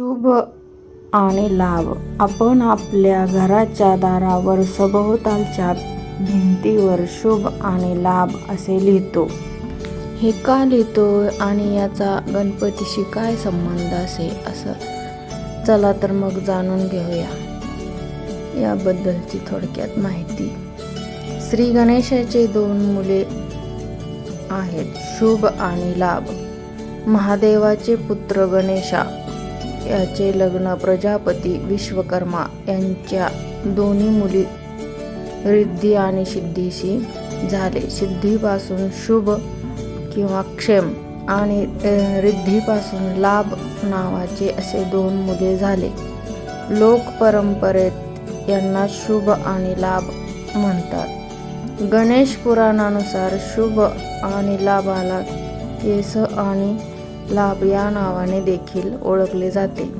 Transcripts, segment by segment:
शुभ आणि लाभ. आपण आपल्या घराच्या दारावर सभोवतालच्या भिंतीवर शुभ आणि लाभ असे लिहितो. हे का लिहितो आणि याचा गणपतीशी काय संबंध असे? असं चला तर मग जाणून घेऊया. याबद्दलची थोडक्यात माहिती. श्री गणेशाचे दोन मुले आहेत शुभ आणि लाभ. महादेवाचे पुत्र गणेशा याचे लग्न प्रजापती विश्वकर्मा यांच्या दोन्ही मुली रिद्धी आणि सिद्धीशी झाले. सिद्धीपासून शुभ किंवा क्षेम आणि रिद्धीपासून लाभ नावाचे असे दोन मुले झाले. लोक परंपरेत यांना शुभ आणि लाभ म्हणतात. गणेश पुराणानुसार शुभ आणि लाभाला केस आणि लाभ या नावाने देखील ओळखले जाते.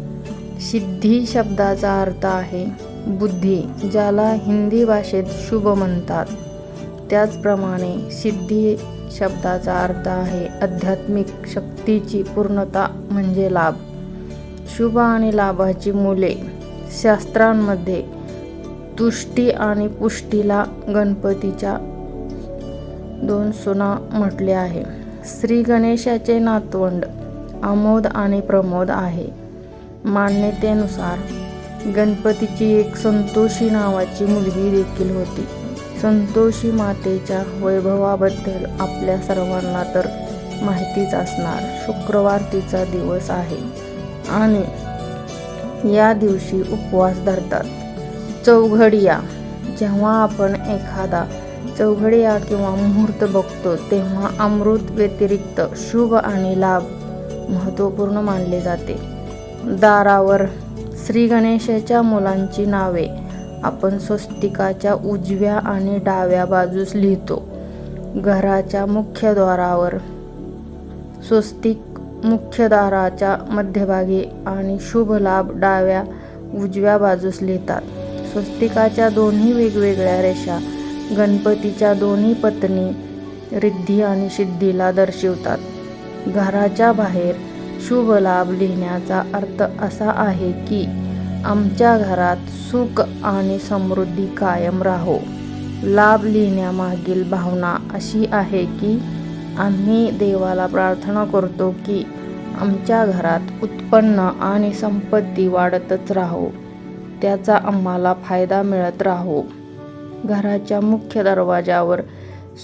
सिद्धी शब्दाचा अर्थ आहे बुद्धी ज्याला हिंदी भाषेत शुभ म्हणतात. त्याचप्रमाणे सिद्धी शब्दाचा अर्थ आहे आध्यात्मिक शक्तीची पूर्णता म्हणजे लाभ. शुभ आणि लाभाची मुले शास्त्रांमध्ये तुष्टी आणि पुष्टीला गणपतीच्या दोन सुना म्हटले आहे. श्री गणेशाचे नातवंड आमोद आणि प्रमोद आहे. मान्यतेनुसार गणपतीची एक संतोषी नावाची मुलगी देखील होती. संतोषी मातेच्या वैभवाबद्दल आपल्या सर्वांना तर माहितीच असणार. शुक्रवार तिचा दिवस आहे आणि या दिवशी उपवास धरतात. चौघडिया जेव्हा आपण एखादा चौघडिया किंवा मुहूर्त बघतो तेव्हा अमृत व्यतिरिक्त शुभ आणि लाभ महत्त्वपूर्ण मानले जाते. दारावर श्री गणेशाच्या मुलांची नावे आपण स्वस्तिकाच्या उजव्या आणि डाव्या बाजूस लिहितो. घराच्या मुख्य द्वारावर स्वस्तिक मुख्य दाराच्या मध्यभागी आणि शुभ लाभ डाव्या उजव्या बाजूस लिहितात. स्वस्तिकाच्या दोन्ही वेगवेगळ्या रेषा गणपतीच्या दोन्ही पत्नी रिद्धी आणि सिद्धीला दर्शवतात. घराच्या बाहेर शुभ लाभ लिहिण्याचा अर्थ असा आहे की आमच्या घरात सुख आणि समृद्धी कायम राहो. लाभ लिहिण्यामागील भावना अशी आहे की आम्ही देवाला प्रार्थना करतो की आमच्या घरात उत्पन्न आणि संपत्ती वाढतच राहो. त्याचा आम्हाला फायदा मिळत राहो. घराच्या मुख्य दरवाजावर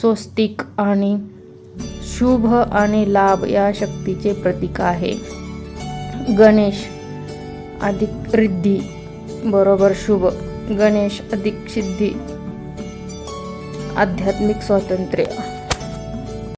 स्वस्तिक आणि शुभ आणि लाभ या शक्तीचे प्रतीक आहे. गणेश अधिक रिद्धी बरोबर शुभ. गणेश अधिक सिद्धी आध्यात्मिक स्वातंत्र्य.